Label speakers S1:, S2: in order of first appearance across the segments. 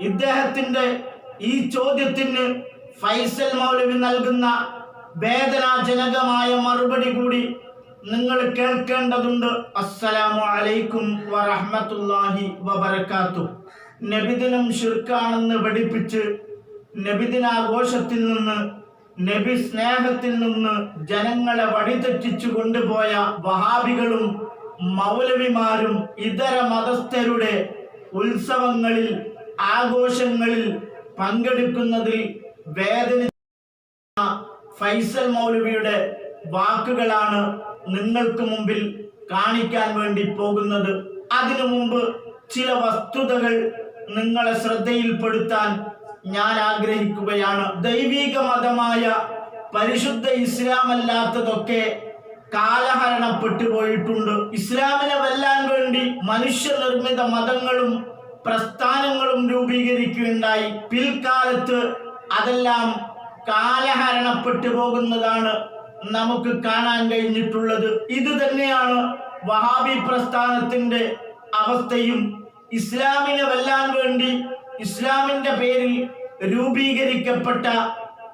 S1: ഇദ്ദേഹത്തിന്റെ ഈ ചോദ്യത്തിന് ഫൈസൽ മൗലവി നൽകുന്ന വേദനാജനകമായ മറുപടി കൂടി നിങ്ങൾ കേൾക്കേണ്ടതുണ്ട്. അസ്സലാമു അലൈക്കും വറഹ്മത്തുള്ളാഹി വബർക്കാത്തു നബിദിനം ഷിർക്കാണെന്ന് പഠിപ്പിച്ച് നബിദിനാഘോഷത്തിൽ നിന്ന് നബി സ്നേഹത്തിൽ നിന്ന് ജനങ്ങളെ വഴിതെറ്റിച്ചു കൊണ്ടുപോയ വഹാബികളും മൗലവിമാരും ഇതര മതസ്ഥരുടെ ഉത്സവങ്ങളിൽ ആഘോഷങ്ങളിൽ പങ്കെടുക്കുന്നതിൽ വേദന ഫൈസൽ മൗലവിയുടെ വാക്കുകളാണ് നിങ്ങൾക്ക് മുമ്പിൽ കാണിക്കാൻ വേണ്ടി പോകുന്നത്. അതിനു മുമ്പ് ചില വസ്തുതകൾ നിങ്ങളെ ശ്രദ്ധയിൽപ്പെടുത്താൻ ഞാൻ ആഗ്രഹിക്കുകയാണ്. ദൈവിക മതമായ പരിശുദ്ധ ഇസ്ലാം അല്ലാത്തതൊക്കെ കാലഹരണപ്പെട്ടു പോയിട്ടുണ്ട് ഇസ്ലാമിനെ വെല്ലാൻ വേണ്ടി മനുഷ്യനിർമ്മിത മതങ്ങളും പ്രസ്ഥാനങ്ങളും രൂപീകരിക്കുകയുണ്ടായി. പിൽക്കാലത്ത് അതെല്ലാം കാലഹരണപ്പെട്ടു പോകുന്നതാണ് നമുക്ക് കാണാൻ കഴിഞ്ഞിട്ടുള്ളത്. ഇത് തന്നെയാണ് വഹാബി പ്രസ്ഥാനത്തിന്റെ അവസ്ഥയും. ഇസ്ലാമിനെ വെല്ലാൻ വേണ്ടി ഇസ്ലാമിന്റെ പേരിൽ രൂപീകരിക്കപ്പെട്ട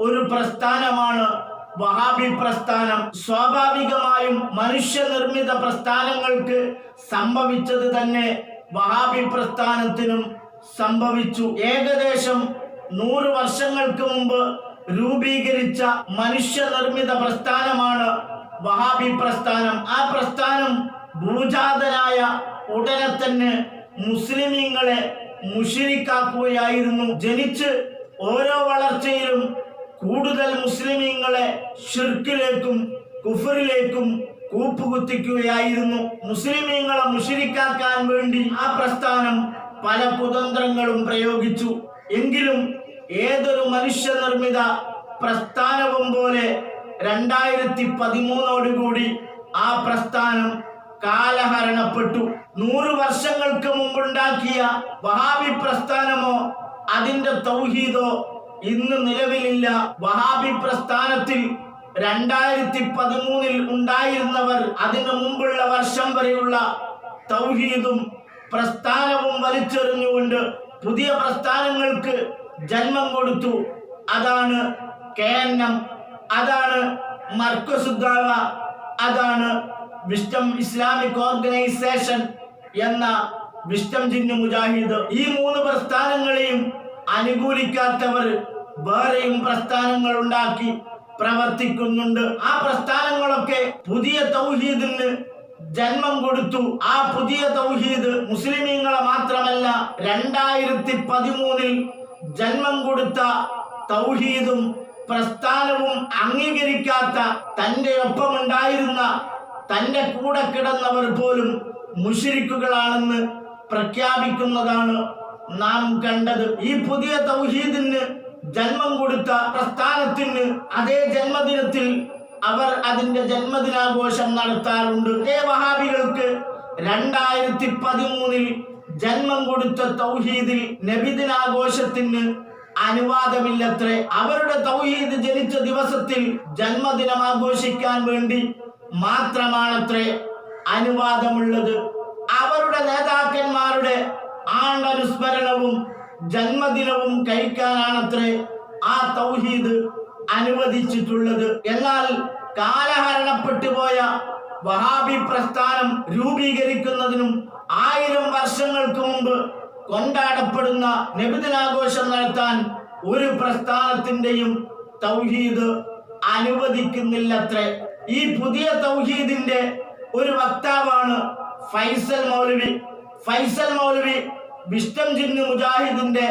S1: ഒരു പ്രസ്ഥാനമാണ് വഹാബി പ്രസ്ഥാനം. സ്വാഭാവികമായും മനുഷ്യനിർമ്മിത പ്രസ്ഥാനങ്ങൾക്ക് സംഭവിച്ചത് തന്നെ വഹാബി പ്രസ്ഥാനത്തിനും സംഭവിച്ചു. ഏകദേശം നൂറ് വർഷങ്ങൾക്ക് മുമ്പ് രൂപീകരിച്ച മനുഷ്യനിർമ്മിത പ്രസ്ഥാനമാണ് വഹാബി പ്രസ്ഥാനം ആ പ്രസ്ഥാനം ഭൂജാതനായ ഉടനെ തന്നെ മുസ്ലിമീങ്ങളെ മുഷിരിക്കാക്കുകയായിരുന്നു. ജനിച്ച് ഓരോ വളർച്ചയിലും കൂടുതൽ മുസ്ലിമീങ്ങളെ ഷിർക്കിലേക്കും കുഫറിലേക്കും കൂപ്പുകുത്തിക്കുകയായിരുന്നു. മുസ്ലിമീങ്ങളെ മുഷിരിക്കാക്കാൻ വേണ്ടി ആ പ്രസ്ഥാനം പല കുതന്ത്രങ്ങളും പ്രയോഗിച്ചു. എങ്കിലും ഏതൊരു മനുഷ്യനിർമ്മിത പ്രസ്ഥാനവും പോലെ രണ്ടായിരത്തി പതിമൂന്നോടുകൂടി ആ പ്രസ്ഥാനം കാലഹരണപ്പെട്ടു. നൂറ് വർഷങ്ങൾക്ക് മുമ്പുണ്ടാക്കിയ വഹാബി പ്രസ്ഥാനമോ അതിന്റെ തൗഹീദോ ഇന്ന് നിലവിലില്ല. വഹാബി പ്രസ്ഥാനത്തിൽ രണ്ടായിരത്തി പതിമൂന്നിൽ ഉണ്ടായിരുന്നവർ അതിനു മുമ്പുള്ള വർഷം വരെയുള്ള തൗഹീദും പ്രസ്ഥാനവും വലിച്ചെറിഞ്ഞുകൊണ്ട് പുതിയ പ്രസ്ഥാനങ്ങൾക്ക് ജന്മം കൊടുത്തു. അതാണ് കെ എൻ എം അതാണ് മർക്കസുദ്ദാവ അതാണ് വിസ്റ്റം ഇസ്ലാമിക് ഓർഗനൈസേഷൻ എന്ന വിസ്റ്റം ജിന്നു മുജാഹിദ്. ഈ മൂന്ന് പ്രസ്ഥാനങ്ങളെയും അനുകൂലിക്കാത്തവർ വേറെയും പ്രസ്ഥാനങ്ങൾ ഉണ്ടാക്കി. പ്രവർത്തിക്കുന്നുണ്ട്. ആ പ്രസ്ഥാനങ്ങളൊക്കെ പുതിയ തൗഹീദിന് ജന്മം കൊടുത്തു. ആ പുതിയ തൗഹീദ് മുസ്ലിമീങ്ങളെ മാത്രമല്ല രണ്ടായിരത്തി പതിമൂന്നിൽ ജന്മം കൊടുത്ത തൗഹീദും പ്രസ്ഥാനവും അംഗീകരിക്കാത്ത തന്റെ ഒപ്പമുണ്ടായിരുന്ന തന്റെ കൂടെ കിടന്നവർ പോലും മുഷിരിക്കുകളാണെന്ന് പ്രഖ്യാപിക്കുന്നതാണ് നാം കണ്ടത്. ഈ പുതിയ തൗഹീദിന് ജന്മം കൊടുത്ത പ്രസ്ഥാനത്തിന് അതേ ജന്മദിനത്തിൽ അവർ അതിന്റെ ജന്മദിനാഘോഷം നടത്താറുണ്ട്. ഏ വഹാബികൾക്ക് രണ്ടായിരത്തി പതിമൂന്നിൽ ജന്മം കൊടുത്ത തൗഹീദിൽ നബിദിനാഘോഷത്തിന് അനുവാദമില്ലത്രേ. അവരുടെ തൗഹീദ് ജനിച്ച ദിവസത്തിൽ ജന്മദിനം ആഘോഷിക്കാൻ വേണ്ടി മാത്രമാണത്രേ അനുവാദമുള്ളത്. അവരുടെ നേതാക്കന്മാരുടെ ആണ്ടനുസ്മരണവും ജന്മദിനവും കഴിക്കാനാണത്രേ ആ തൗഹീദ് അനുവദിച്ചിട്ടുള്ളത്. എന്നാൽ കാലഹരണപ്പെട്ടു പോയ വഹാബി പ്രസ്ഥാനം രൂപീകരിക്കുന്നതിനും ആയിരം വർഷങ്ങൾക്ക് മുമ്പ് കൊണ്ടാടപ്പെടുന്ന നബിദിനാഘോഷം നടത്താൻ ഒരു പ്രസ്ഥാനത്തിന്റെയും തൗഹീദ് അനുവദിക്കുന്നില്ലത്രേ. ഈ പുതിയ തൗഹീദിന്റെ ഒരു വക്താവാണ് ഫൈസൽ മൗലവി. ഫൈസൽ മൗലവി വിഷ്ടം ജിന്ന് മുജാഹിദിന്റെ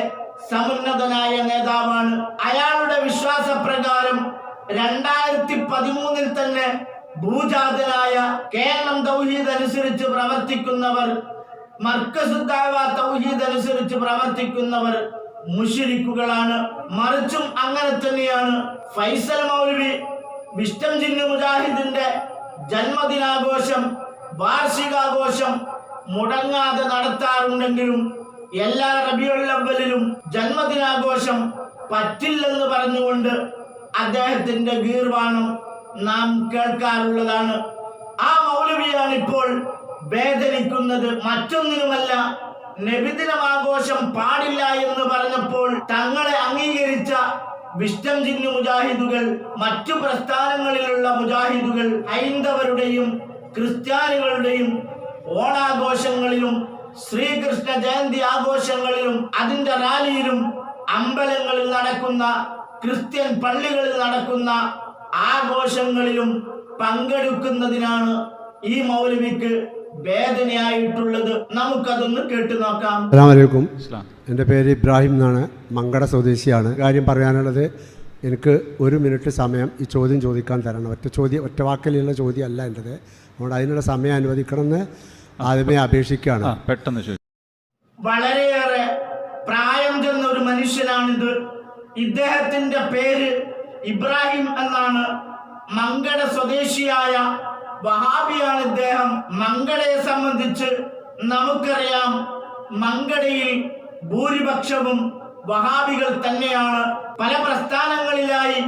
S1: സമുന്നതനായ നേതാവാണ്. അയാളുടെ വിശ്വാസപ്രകാരം രണ്ടായിരത്തി പതിമൂന്നിൽ തന്നെ ഭൂജാതനായ കേരളം തൗഹീദ് അനുസരിച്ച് പ്രവർത്തിക്കുന്നവർ മർക്കസുദ്ദാവ തൗഹീദ് അനുസരിച്ച് പ്രവർത്തിക്കുന്നവർ മുഷിരിക്കുകളാണ്. മറിച്ചും അങ്ങനെ തന്നെയാണ് ഫൈസൽ മൗലവി വിഷ്ടം ജിന്ന് മുജാഹിദിന്റെ ജന്മദിനാഘോഷം വാർഷികാഘോഷം മുടങ്ങാതെ നടത്താറുണ്ടെങ്കിലും എല്ലാ റബിയുള്ളവലിലും ജന്മദിനാഘോഷം പറ്റില്ലെന്ന് പറഞ്ഞുകൊണ്ട് അദ്ദേഹത്തിന്റെ ഗീർവാണം നാം കേൾക്കാറുള്ളതാണ്. ആ മൗലവിയാണ് ഇപ്പോൾ വേദനിക്കുന്നത് മറ്റൊന്നിനുമല്ല നബിദിനമാഘോഷം പാടില്ല എന്ന് പറഞ്ഞപ്പോൾ തങ്ങളെ അംഗീകരിച്ച വിഷ്ടം ചിഹ്ന മുജാഹിദുകൾ മറ്റു പ്രസ്ഥാനങ്ങളിലുള്ള മുജാഹിദുകൾ ഹൈന്ദവരുടെയും ക്രിസ്ത്യാനികളുടെയും ഓണാഘോഷങ്ങളിലും ശ്രീകൃഷ്ണ ജയന്തി ആഘോഷങ്ങളിലും അതിന്റെ റാലിയിലും അമ്പലങ്ങളിൽ നടക്കുന്ന ക്രിസ്ത്യൻ പള്ളികളിൽ നടക്കുന്ന ആഘോഷങ്ങളിലും പങ്കെടുക്കുന്നതിനാണ് ഈ മൗലവിക്ക് വേദനയായിട്ടുള്ളത്. നമുക്കതൊന്ന് കേട്ടു നോക്കാം.
S2: അസ്സാമലൈക്കും എന്റെ പേര് ഇബ്രാഹിം എന്നാണ്. മങ്കട സ്വദേശിയാണ്. കാര്യം പറയാനുള്ളത് എനിക്ക് ഒരു മിനിറ്റ് സമയം ഈ ചോദ്യം ചോദിക്കാൻ തരണം. ഒറ്റ ചോദ്യം ഒറ്റ വാക്കിലുള്ള ചോദ്യമല്ല എന്റെത്. അതുകൊണ്ട് അതിനുള്ള സമയം അനുവദിക്കണമെന്ന് ആദ്യമേ അപേക്ഷിക്കുകയാണ്.
S3: പെട്ടെന്ന്
S1: വളരെയേറെ പ്രായം ചെന്ന ഒരു മനുഷ്യനാണിത്. ഇദ്ദേഹത്തിന്റെ പേര് ഇബ്രാഹിം എന്നാണ്. മങ്കട സ്വദേശിയായ വഹാബിയാണ് ഇദ്ദേഹം. മങ്കടയെ സംബന്ധിച്ച് നമുക്കറിയാം മങ്കടയിൽ ഭൂരിപക്ഷവും വഹാബികൾ തന്നെയാണ്. പല പ്രസ്ഥാനങ്ങളിലായി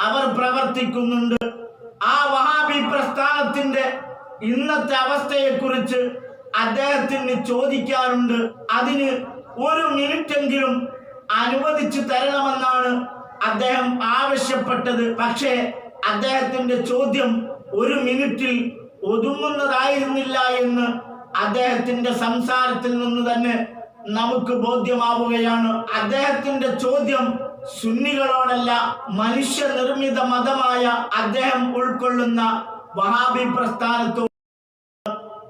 S1: അവർ പ്രവർത്തിക്കുന്നുണ്ട്. ആ വഹാബി പ്രസ്ഥാനത്തിന്റെ ഇന്നത്തെ അവസ്ഥയെക്കുറിച്ച് അദ്ദേഹത്തിന് ചോദിക്കാറുണ്ട് അതിന് ഒരു മിനിറ്റെങ്കിലും അനുവദിച്ചു തരണമെന്നാണ് അദ്ദേഹം ആവശ്യപ്പെട്ടത്. പക്ഷേ അദ്ദേഹത്തിന്റെ ചോദ്യം ഒരു മിനിറ്റിൽ ഒതുങ്ങുന്നതായിരുന്നില്ല എന്ന് അദ്ദേഹത്തിന്റെ സംസാരത്തിൽ നിന്ന് തന്നെ നമുക്ക് ബോധ്യമാവുകയാണ്. അദ്ദേഹത്തിന്റെ ചോദ്യം സുന്നികളോടല്ല മനുഷ്യനിർമ്മിത മതമായ അദ്ദേഹം ഉൾക്കൊള്ളുന്ന വഹാബി പ്രസ്ഥാനത്തോട്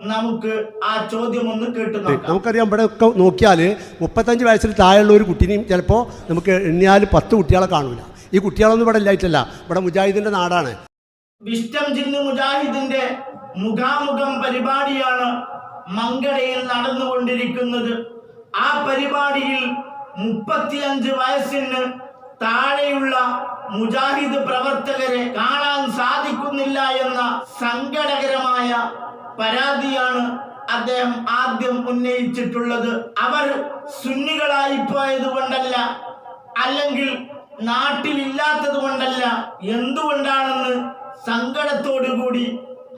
S1: നമുക്ക് ആ ചോദ്യം ഒന്ന് കേട്ടു
S2: നമുക്കറിയാം ഇവിടെ ഒക്കെ നോക്കിയാൽ മുപ്പത്തഞ്ച് വയസ്സിൽ താഴെയുള്ള ഒരു കുട്ടീനെയും ചിലപ്പോൾ നമുക്ക് എണ്ണിയാൽ പത്ത് കുട്ടികളെ കാണൂല. ഈ കുട്ടികളൊന്നും ഇവിടെ ഇല്ലായിട്ടല്ല. ഇവിടെ മുജാഹിദിന്റെ നാടാണ്.
S1: വിഷ്ടം ജിന്ന് മുജാഹിദിന്റെ മുഖാമുഖം പരിപാടിയാണ് മങ്കടയിൽ നടന്നുകൊണ്ടിരിക്കുന്നത്. ആ പരിപാടിയിൽ മുപ്പത്തിയഞ്ച് വയസ്സിന് താഴെയുള്ള മുജാഹിദ് പ്രവർത്തകരെ കാണാൻ സാധിക്കുന്നില്ല എന്ന സങ്കടകരമായ പരാതിയാണ് അദ്ദേഹം ആദ്യം ഉന്നയിച്ചിട്ടുള്ളത്. അവർ സുന്നികളായി പോയത് കൊണ്ടല്ല അല്ലെങ്കിൽ നാട്ടിലില്ലാത്തത് കൊണ്ടല്ല എന്തുകൊണ്ടാണെന്ന് സങ്കടത്തോടുകൂടി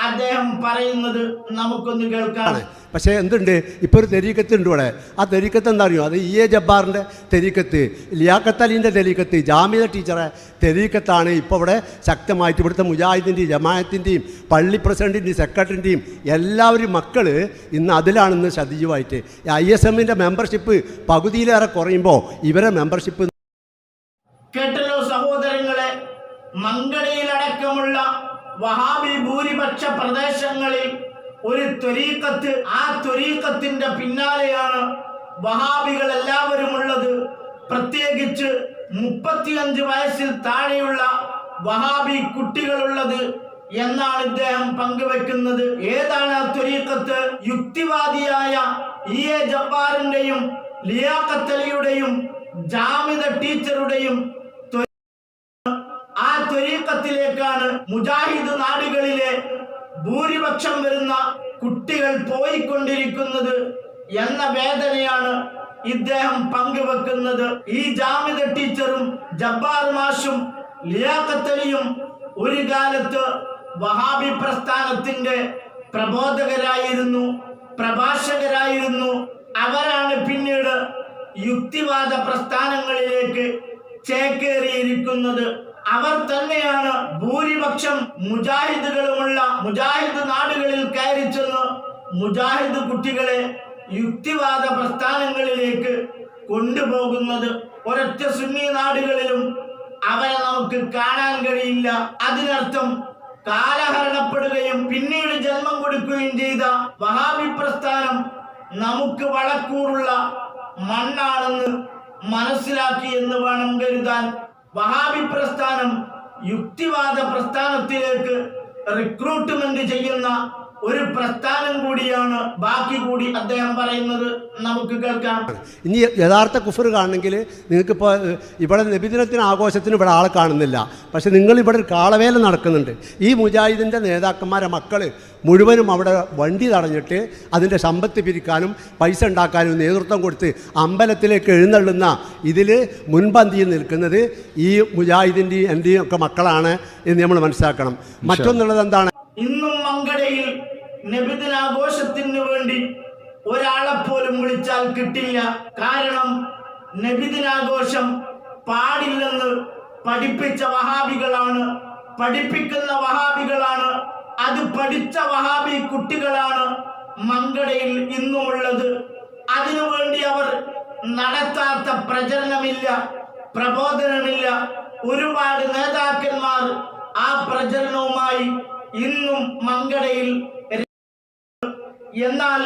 S1: അദ്ദേഹം പറയുന്നത് നമുക്കൊന്ന് കേൾക്കാം.
S2: പക്ഷേ എന്തുണ്ട്? ഇപ്പോൾ ഒരു തെരീക്കത്ത് ഉണ്ട് ഇവിടെ. ആ തെരീക്കത്ത് എന്താ അറിയോ അത് ഇ എ ജബ്ബാറിന്റെ തെരീക്കത്ത്. ലിയാഖത്ത് അലീന്റെ തെരീക്കത്ത്. ജാമ്യ ടീച്ചറെ തെരീക്കത്താണ് ഇപ്പോൾ ഇവിടെ ശക്തമായിട്ട് ഇവിടുത്തെ മുജാഹിദിന്റെയും ജമായത്തിന്റെയും പള്ളി പ്രസിഡന്റിന്റെയും സെക്രട്ടറിന്റെയും എല്ലാവരും മക്കൾ ഇന്ന് അതിലാണ് ഇന്ന് സജീവമായിട്ട് ഐ എസ് എമ്മിന്റെ മെമ്പർഷിപ്പ് പകുതിയിലേറെ കുറയുമ്പോൾ ഇവരെ മെമ്പർഷിപ്പ്
S1: കേട്ടല്ലോ സഹോദരങ്ങളെ മങ്കടയിലടക്കമുള്ള വഹാബി ഭൂരിപക്ഷ പ്രദേശങ്ങളിൽ ഒരു ത്വരീക്കത്ത് ആ ത്വരീക്കത്തിന്റെ പിന്നാലെയാണ് വഹാബികൾ എല്ലാവരും ഉള്ളത്. പ്രത്യേകിച്ച് മുപ്പത്തിയഞ്ച് വയസ്സിൽ താഴെയുള്ള വഹാബി കുട്ടികളുള്ളത് എന്നാണ് ഇദ്ദേഹം പങ്കുവെക്കുന്നത്. ഏതാണ് ആ ത്വരീക്കത്ത് യുക്തിവാദിയായ ഇ എ ജബ്ബാറിന്റെയും ലിയാക്കത്തലിയുടെയും ജാമിത ടീച്ചറുടെയും ത്വരീക്കത്തിലേക്കാണ് മുജാഹിദ് നാടുകളിലെ ഭൂരിപക്ഷം വരുന്ന കുട്ടികൾ പോയിക്കൊണ്ടിരിക്കുന്നത് എന്ന വേദനയാണ് ഇദ്ദേഹം പങ്കുവെക്കുന്നത്. ഈ ജാമിത ടീച്ചറും ജബ്ബാർ മാഷും ലിയാക്കത്തലിയും ഒരു കാലത്ത് വഹാബി പ്രസ്ഥാനത്തിന്റെ പ്രബോധകരായിരുന്നു പ്രഭാഷകരായിരുന്നു. അവരാണ് പിന്നീട് യുക്തിവാദ പ്രസ്ഥാനങ്ങളിലേക്ക് ചേക്കേറിയിരിക്കുന്നത്. അവർ തന്നെയാണ് ഭൂരിപക്ഷം മുജാഹിദുകളുമുള്ള മുജാഹിദ് നാടുകളിൽ കയറി ചെന്ന് മുജാഹിദ് കുട്ടികളെ യുക്തിവാദ പ്രസ്ഥാനങ്ങളിലേക്ക് കൊണ്ടുപോകുന്നത് ഒരൊറ്റ സുന്നി നാടുകളിലും അവരെ നമുക്ക് കാണാൻ കഴിയില്ല. അതിനർത്ഥം കാലഹരണപ്പെടുകയും പിന്നീട് ജന്മം കൊടുക്കുകയും ചെയ്ത വഹാബി പ്രസ്ഥാനം നമുക്ക് വളക്കൂറുള്ള മണ്ണാണെന്ന് മനസ്സിലാക്കി എന്ന് വേണം കരുതാൻ. വഹാബി പ്രസ്ഥാനം യുക്തിവാദ പ്രസ്ഥാനത്തിലേക്ക് റിക്രൂട്ട്മെന്റ് ചെയ്യുന്ന ഒരു പ്രസ്ഥാനം കൂടിയാണ്. ബാക്കി കൂടി അദ്ദേഹം പറയുന്നത് നമുക്ക് കേൾക്കാം.
S2: ഇനി യഥാർത്ഥ കുഫർ കാണണമെങ്കിൽ നിങ്ങൾക്കിപ്പോൾ ഇവിടെ നബിദിനത്തിന് ആഘോഷത്തിന് ഇവിടെ ആളെ കാണുന്നില്ല. പക്ഷെ നിങ്ങൾ ഇവിടെ ഒരു കാളവേല നടക്കുന്നുണ്ട്. ഈ മുജാഹിദിന്റെ നേതാക്കന്മാരെ മക്കൾ മുഴുവനും അവിടെ വണ്ടി തടഞ്ഞിട്ട് അതിന്റെ സമ്പത്ത് പിരിക്കാനും പൈസ ഉണ്ടാക്കാനും നേതൃത്വം കൊടുത്ത് അമ്പലത്തിലേക്ക് എഴുന്നള്ളുന്ന ഇതിൽ മുൻപന്തിയിൽ നിൽക്കുന്നത് ഈ മുജാഹിദിന്റെയും എന്റെയും ഒക്കെ മക്കളാണ് എന്ന് നമ്മൾ മനസ്സിലാക്കണം. മറ്റൊന്നുള്ളത് എന്താണ്?
S1: ഇന്നും മങ്കടയിൽ നബിദിനാഘോഷത്തിന് വേണ്ടി ഒരാളെ പോലും വിളിച്ചാൽ കിട്ടില്ല. കാരണം നബിദിനാഘോഷം പാടില്ലെന്ന് പഠിപ്പിച്ച വഹാബികളാണ്. പഠിപ്പിക്കുന്ന വഹാബികളാണ്. അത് പഠിച്ച വഹാബി കുട്ടികളാണ് മങ്കടയിൽ ഇന്നുമുള്ളത്. അതിനുവേണ്ടി അവർ നടത്താത്ത പ്രചരണമില്ല പ്രബോധനമില്ല. ഒരുപാട് നേതാക്കന്മാർ ആ പ്രചരണവുമായി ഇന്നും മങ്കടയിൽ എന്നാൽ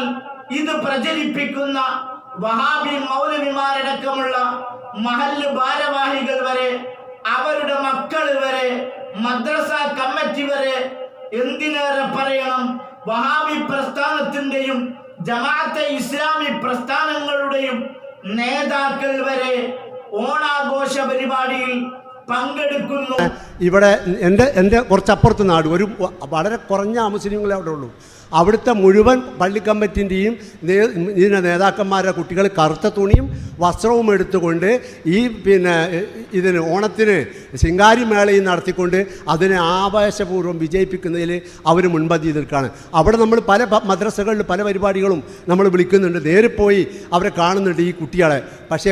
S1: ഇത് പ്രചരിപ്പിക്കുന്ന വഹാബി മൗലവിമാരടക്കമുള്ള മഹല്ല് ഭാരവാഹികൾ വരെ അവരുടെ മക്കൾ വരെ മദ്രസ കമ്മിറ്റി വരെ എന്തിനേറെ പറയണം? വഹാബി പ്രസ്ഥാനത്തിന്റെയും ജമാഅത്തെ ഇസ്ലാമി പ്രസ്ഥാനങ്ങളുടെയും നേതാക്കൾ വരെ ഓണാഘോഷ പരിപാടിയിൽ പങ്കെടുക്കുന്നു.
S2: ഇവിടെ എന്റെ എന്റെ കുറച്ചപ്പുറത്ത് നാട് ഒരു വളരെ കുറഞ്ഞ മുസ്ലിങ്ങളെ അവിടെ ഉള്ളൂ. അവിടുത്തെ മുഴുവൻ പള്ളി കമ്മിറ്റിന്റെയും ഇതിന്റെ നേതാക്കന്മാരുടെ കുട്ടികൾ കറുത്ത തുണിയും വസ്ത്രവും എടുത്തുകൊണ്ട് ഈ പിന്നെ ഇതിന് ഓണത്തിന് ശിങ്കാരി മേളയും നടത്തിക്കൊണ്ട് അതിനെ ആവേശപൂർവം വിജയിപ്പിക്കുന്നതിൽ അവർ മുൻപന്തി നിൽക്കുകയാണ്. അവിടെ നമ്മൾ പല മദ്രസകളിൽ പല പരിപാടികളും നമ്മൾ വിളിക്കുന്നുണ്ട്. നേരെ പോയി അവരെ കാണുന്നുണ്ട് ഈ കുട്ടികളെ. പക്ഷേ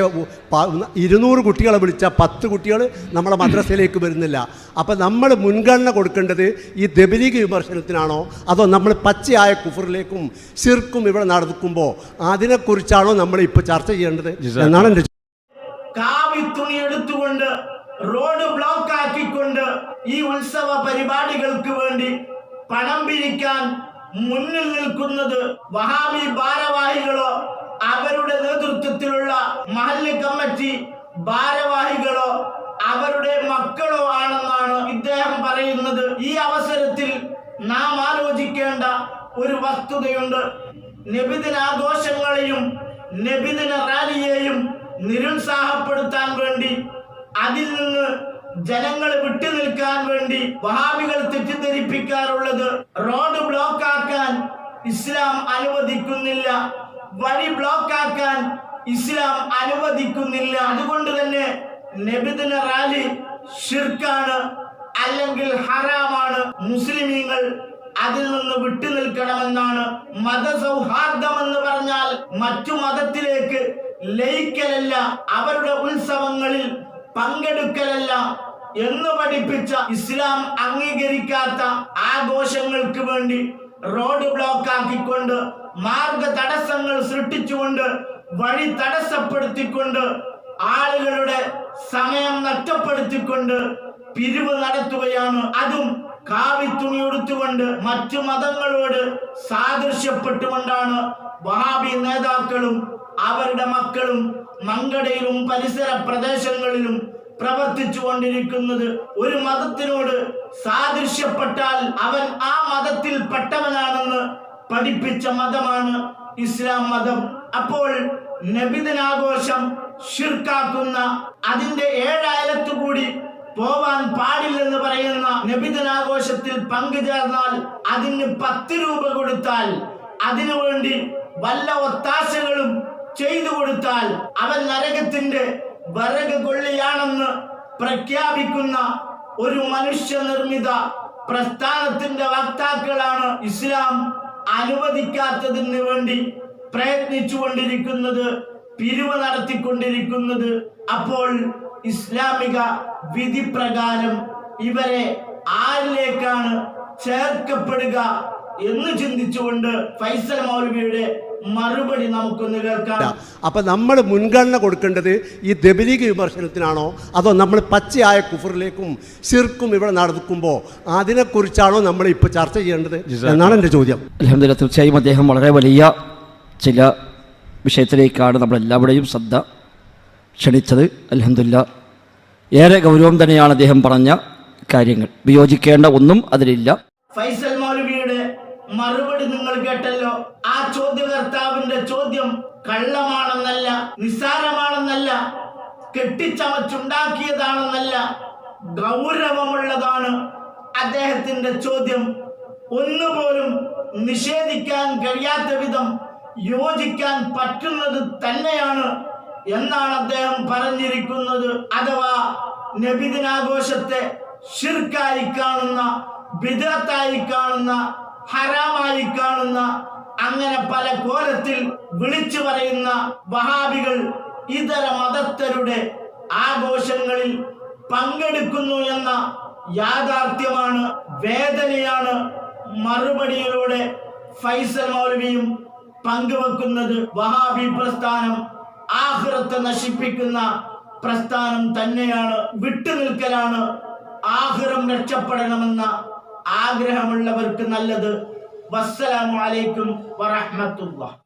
S2: ഇരുന്നൂറ് കുട്ടികളെ വിളിച്ച പത്ത് കുട്ടികൾ നമ്മളെ മദ്രസയിലേക്ക് വരുന്നില്ല. അപ്പം നമ്മൾ മുൻഗണന കൊടുക്കേണ്ടത് ഈ ദബലീഗ് വിമർശനത്തിനാണോ? അതോ നമ്മൾ പച്ചയായ കുഫറിലേക്കും ശിർക്കും ഇവിടെ നടക്കുമ്പോൾ അതിനെക്കുറിച്ചാണോ നമ്മൾ ഇപ്പോൾ ചർച്ച ചെയ്യേണ്ടത്? എന്നാണ് എന്റെ
S1: കാവി തുണി എടുത്തുകൊണ്ട് റോഡ് ബ്ലോക്ക് ആക്കിക്കൊണ്ട് ഈ ഉത്സവ പരിപാടികൾക്ക് വേണ്ടി പണം പിരിക്കാൻ മുന്നിൽ നിൽക്കുന്നത് വഹാബി ഭാരവാഹികളോ അവരുടെ നേതൃത്വത്തിലുള്ള മഹല്ല് കമ്മിറ്റി ഭാരവാഹികളോ അവരുടെ മക്കളോ ആണെന്നാണ് ഇദ്ദേഹം പറയുന്നത്. ഈ അവസരത്തിൽ നാം ആലോചിക്കേണ്ട ഒരു വസ്തുതയുണ്ട്. നബിദിനാഘോഷങ്ങളെയും നബിദിന റാലിയെയും നിരുത്സാഹപ്പെടുത്താൻ വേണ്ടി അതിൽ നിന്ന് ജനങ്ങളെ വിട്ടു നിൽക്കാൻ വേണ്ടി വഹാബികൾ തെറ്റിദ്ധരിപ്പിക്കാറുള്ളത് റോഡ് ബ്ലോക്ക് ആക്കാൻ ഇസ്ലാം അനുവദിക്കുന്നില്ല. വഴി ബ്ലോക്ക് ആക്കാൻ ഇസ്ലാം അനുവദിക്കുന്നില്ല. അതുകൊണ്ട് തന്നെ നബിദിന റാലി ഷിർക്കാണ് അല്ലെങ്കിൽ ഹറാമാണ്. മുസ്ലിമീങ്ങൾ അതിൽ നിന്ന് വിട്ടു നിൽക്കണമെന്നാണ് മതസൗഹാർദ്ദം എന്ന് പറഞ്ഞാൽ മറ്റു മതത്തിലേക്ക് ലയിക്കലല്ല അവരുടെ ഉത്സവങ്ങളിൽ പങ്കെടുക്കലല്ല എന്ന് പഠിപ്പിച്ച ഇസ്ലാം അംഗീകരിക്കാത്ത ആഘോഷങ്ങൾക്ക് വേണ്ടി റോഡ് ബ്ലോക്ക് ആക്കിക്കൊണ്ട് മാർഗ തടസ്സങ്ങൾ സൃഷ്ടിച്ചുകൊണ്ട് വഴി തടസ്സപ്പെടുത്തിക്കൊണ്ട് ആളുകളുടെ സമയം നഷ്ടപ്പെടുത്തിക്കൊണ്ട് പിരിവ് നടത്തുകയാണ്. അതും കാവിത്തുണി എടുത്തുകൊണ്ട് മറ്റു മതങ്ങളോട് സാദൃശ്യപ്പെട്ടുകൊണ്ടാണ് വഹാബി നേതാക്കളും അവരുടെ മക്കളും മങ്കടയിലും പരിസര പ്രദേശങ്ങളിലും പ്രവർത്തിച്ചു കൊണ്ടിരിക്കുന്നത് ഒരു മതത്തിനോട് സാദൃശ്യപ്പെട്ടാൽ അവൻ ആ മതത്തിൽ പെട്ടവനാണെന്ന് പഠിപ്പിച്ച മതമാണ് ഇസ്ലാം മതം. അപ്പോൾ നബിദിനാഘോഷം ശിർക്കാക്കുന്ന അതിന്റെ ഏഴായാലത്തു കൂടി പോവാൻ പാടില്ലെന്ന് പറയുന്ന നബിദിനാഘോഷത്തിൽ പങ്കുചേർന്നാൽ അതിന് പത്ത് രൂപ കൊടുത്താൽ അതിനു വേണ്ടി വല്ല ഒത്താശകളും ചെയ്തു കൊടുത്താൽ അവൻ നരകത്തിന്റെ വരക കൊള്ളിയാണെന്ന് പ്രഖ്യാപിക്കുന്ന ഒരു മനുഷ്യനിർമ്മിത പ്രസ്ഥാനത്തിന്റെ വക്താക്കളാണ് ഇസ്ലാം അനുവദിക്കാത്തതിന് വേണ്ടി പ്രയത്നിച്ചുകൊണ്ടിരിക്കുന്നത് പിരിവ് നടത്തിക്കൊണ്ടിരിക്കുന്നത്. അപ്പോൾ ഇസ്ലാമിക വിധി പ്രകാരം ഇവരെ ആരിലേക്കാണ് ചേർക്കപ്പെടുക എന്ന് ചിന്തിച്ചുകൊണ്ട് ഫൈസൽ മൗലവിയുടെ മറുപടി നമുക്കൊന്ന് കേൾക്കാം.
S2: അപ്പൊ നമ്മൾ മുൻഗണന കൊടുക്കേണ്ടത് ഈ ദബലീഗ് വിമർശനത്തിനാണോ? അതോ നമ്മൾ പച്ചയായ കുഫറിലേക്കും ശിർക്കും ഇവിടെ നടക്കുമ്പോൾ അതിനെക്കുറിച്ചാണോ നമ്മൾ ഇപ്പോൾ ചർച്ച ചെയ്യേണ്ടത്? എന്നാണ് എന്റെ ചോദ്യം.
S3: അലഹമില്ല തീർച്ചയായും അദ്ദേഹം വളരെ വലിയ ചില വിഷയത്തിലേക്കാണ് നമ്മളെല്ലാവരുടെയും ശ്രദ്ധ ക്ഷണിച്ചത് അലഹമില്ല ഏറെ ഗൗരവം തന്നെയാണ് അദ്ദേഹം പറഞ്ഞ കാര്യങ്ങൾ. വിയോജിക്കേണ്ട ഒന്നും അതിലില്ല.
S1: ഫൈസൽ മൗലവിയുടെ മറുപടി നിങ്ങൾ കേട്ടല്ലോ. ആ ചോദ്യകർത്താവിന്റെ ചോദ്യം കള്ളമാണെന്നല്ല നിസ്സാരമാണെന്നല്ല കെട്ടിച്ചമച്ചുണ്ടാക്കിയതാണെന്നല്ല ഗൗരവമുള്ളതാണ്. അദ്ദേഹത്തിന്റെ ചോദ്യം ഒന്നുപോലും നിഷേധിക്കാൻ കഴിയാത്ത വിധം യോജിക്കാൻ പറ്റുന്നത് തന്നെയാണ്. എന്നാണ് അദ്ദേഹം പറഞ്ഞിരിക്കുന്നത്. അഥവാ നബിദിനാഘോഷത്തെ ഷിർക്കായി കാണുന്ന ബിദത്തായി കാണുന്ന ഹറാമായി കാണുന്ന അങ്ങനെ പല കോലത്തിൽ വിളിച്ചു പറയുന്ന വഹാബികൾ ഇതര മതസ്ഥരുടെ ആഘോഷങ്ങളിൽ പങ്കെടുക്കുന്നു എന്ന യാഥാർത്ഥ്യമാണ് വേദനയാണ് മറുപടിയിലൂടെ ഫൈസൽ മൗലവിയും പങ്കുവെക്കുന്നത് വഹാബി പ്രസ്ഥാനം ആഹ്റത്തെ നശിപ്പിക്കുന്ന പ്രസ്ഥാനം തന്നെയാണ് വിട്ടുനിൽക്കലാണ്. ആഹ്റം രക്ഷപ്പെടണമെന്ന ആഗ്രഹമുള്ളവർക്ക് നല്ലത്. വസ്സലാമു അലൈക്കും വറഹ്മത്തുള്ളാഹി.